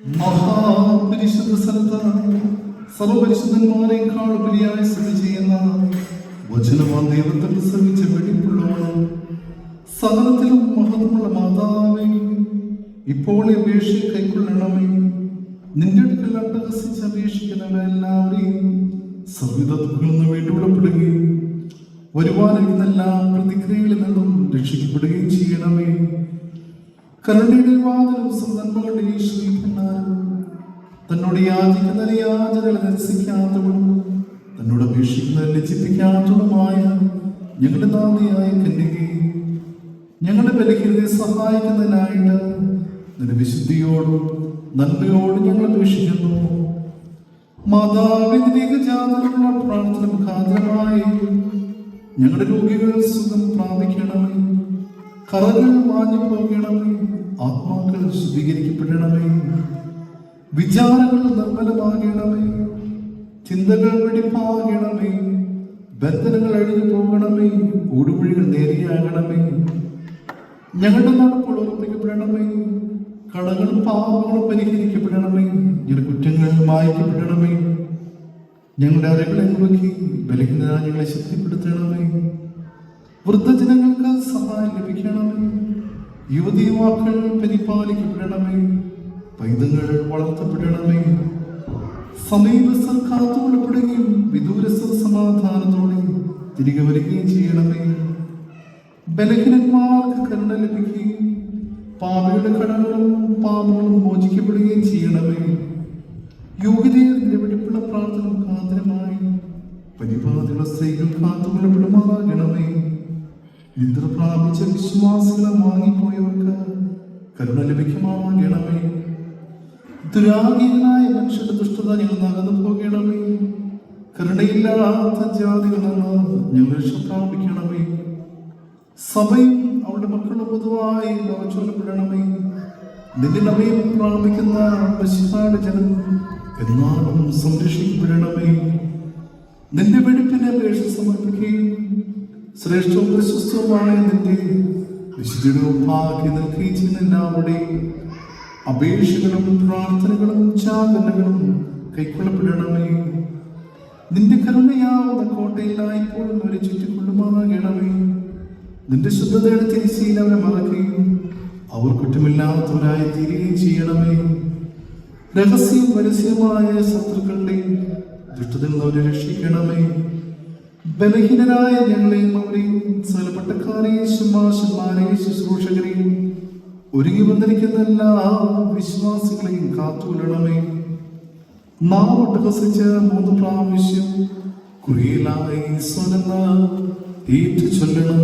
മഹാപരിശുദ്ധ സ്ഥലത്ത് സർവപരിശുദ്ധന്മാരെക്കാൾ ഉപരിയായി സ്ഥിതി ചെയ്യുന്ന വചനമാൻ ദൈവത്തെ പ്രസവിച്ച വെടിപ്പുള്ളവളും സകലത്തിലും മഹത്വമുള്ള മാതാവേ ഇപ്പോൾ അപേക്ഷയെ അപേക്ഷ കൈക്കൊള്ളണമേ. നിന്റെ അടുക്കൽ അട്ടഹസിച്ച് അപേക്ഷിക്കുന്നവരെല്ലാവരെയും സർവിധ ദുഃഖങ്ങളിൽ നിന്ന് വീണ്ടുവിടപ്പെടുകയും വരുവാനിരുന്ന എല്ലാ പ്രതിക്രിയകളിൽ നിന്നും രക്ഷിക്കപ്പെടുകയും ചെയ്യണമേ. കരുണയുടെ വാതിലും ഈശ്വരീപന്നാരും തന്നോട് യാചിക്കുന്ന യാചനകളെ നിരസിക്കാത്തവളും തന്നോട് അപേക്ഷിക്കുന്ന ലജ്ജിപ്പിക്കാത്തതുമായ ഞങ്ങളുടെ നാദിയായ കന്യകെ ഞങ്ങളുടെ ബലഹീനതയെ സഹായിക്കുന്നതിനായിട്ട് നിന്റെ വിശുദ്ധിയോടും നന്മയോടും ഞങ്ങൾ അപേക്ഷിക്കുന്നു. ജാതകമുള്ള പ്രാർത്ഥന മുഖാന്തരമായി ഞങ്ങളുടെ രോഗികൾ സുഖം പ്രാപിക്കണമേ. കറകൾ മാഞ്ഞു പോകണമേ ആത്മാക്കൾ ശുദ്ധീകരിക്കപ്പെടണമേ. വിചാരങ്ങൾ നിർമ്മലമാകണമേ ചിന്തകൾ വെടിപ്പാകണമേ. ബന്ധനങ്ങൾ അഴിഞ്ഞു പോകണമേ. ഊടുകുഴികൾ നേരെയാകണമേ. ഞങ്ങളുടെ നടപ്പോൾ ഉറപ്പിക്കപ്പെടണമേ. കടകളും പാവങ്ങളും പരിഹരിക്കപ്പെടണമേ. ഞങ്ങളുടെ കുറ്റങ്ങൾ മായ്ക്കപ്പെടണമേ. ഞങ്ങളുടെ അറിവുകളെ മുറുക്കി ബലഹീനത ശക്തിപ്പെടുത്തണമേ. വൃദ്ധജനങ്ങൾക്ക് സഹായം ലഭിക്കണമേ. യുവതി യുവാക്കൾ പരിപാലിക്കപ്പെടണമേ. പൈതങ്ങൾ വളർത്തപ്പെടണമേ സമീപസ്ഥർ കാത്തുകൊള്ളപ്പെടുകയും വിദൂരസ്ഥർ സമാധാനത്തോടെ തിരികെ വരികയും ചെയ്യണമേ. ബലഹീനന്മാർക്ക് കരുണ ലഭിക്കുകയും പാപയുടെ കടങ്ങളും പാപങ്ങളും മോചിക്കപ്പെടുകയും ചെയ്യണമേ. യോഗ്യതയിൽ നിലവിളിപ്പുള്ള പ്രാർത്ഥന കാതരമായി പരിപാതിയുള്ള സ്ത്രീകൾ കാത്തുകൊള്ളപ്പെടുമാറാകണമേ നിദ്ര പ്രാപിച്ച വിശ്വാസികളെ വാങ്ങിപ്പോയവർക്ക് കരുണ ലഭിക്കുമാറാകണമേ. ദുരാഗീനായ മനുഷ്യന്റെ ദുഷ്ടത ഞങ്ങൾ നകന്നു പോകണമേ. കരുണയില്ലാത്ത ജാതികളാണ് ഞങ്ങൾ രക്ഷ പ്രാപിക്കണമേ സഭയും അവളുടെ മക്കളും പൊതുവായി ചൊല്ലപ്പെടണമേ നിന്റെ നവയം പ്രാപിക്കുന്ന പശുപാട് ജനം എന്നാലും സംരക്ഷിക്കപ്പെടണമേ. നിന്റെ വെടിപ്പിനെ അപേക്ഷ സമർപ്പിക്കുകയും ശ്രേഷ്ഠവും പ്രശസ്തവുമായ നിന്റെ വിശുദ്ധിയുടെ ഭാഗ്യ നിൽക്കുകയും ചെയ്യുന്ന എല്ലാവരുടെയും അപേക്ഷകളും പ്രാർത്ഥനകളും ചാതനകളും കൈക്കൊള്ളപ്പെടണമേ. നിന്റെ കരുണയാവുന്ന കോട്ടയിലായിപ്പോഴും അവരെ ചുറ്റിക്കൊള്ളുമാകണമേ. നിന്റെ ശുദ്ധതയുടെ തിരിച്ചയിൽ അവരെ മറക്കുകയും അവർ കുറ്റമില്ലാത്തവരായി തീരുകയും ചെയ്യണമേ. രഹസ്യം പരസ്യമായ ശത്രുക്കളുടെ ദുഷ്ടതയിൽ അവരെ രക്ഷിക്കണമേ. ബലഹീനരായ ഞങ്ങളെയും അവരെയും സകലപ്പെട്ടക്കാരെയും ശുമാശന്മാരെയും ശുശ്രൂഷകരെയും ഒരുങ്ങി വന്നിരിക്കുന്ന എല്ലാ വിശ്വാസികളെയും കാത്തുകൊള്ളണമേ. നാം ഒട്ടഹസിച്ച് മൂന്ന് പ്രാവശ്യം കുറിയിലായി സ്വനെന്ന് ഏറ്റു ചൊല്ലണം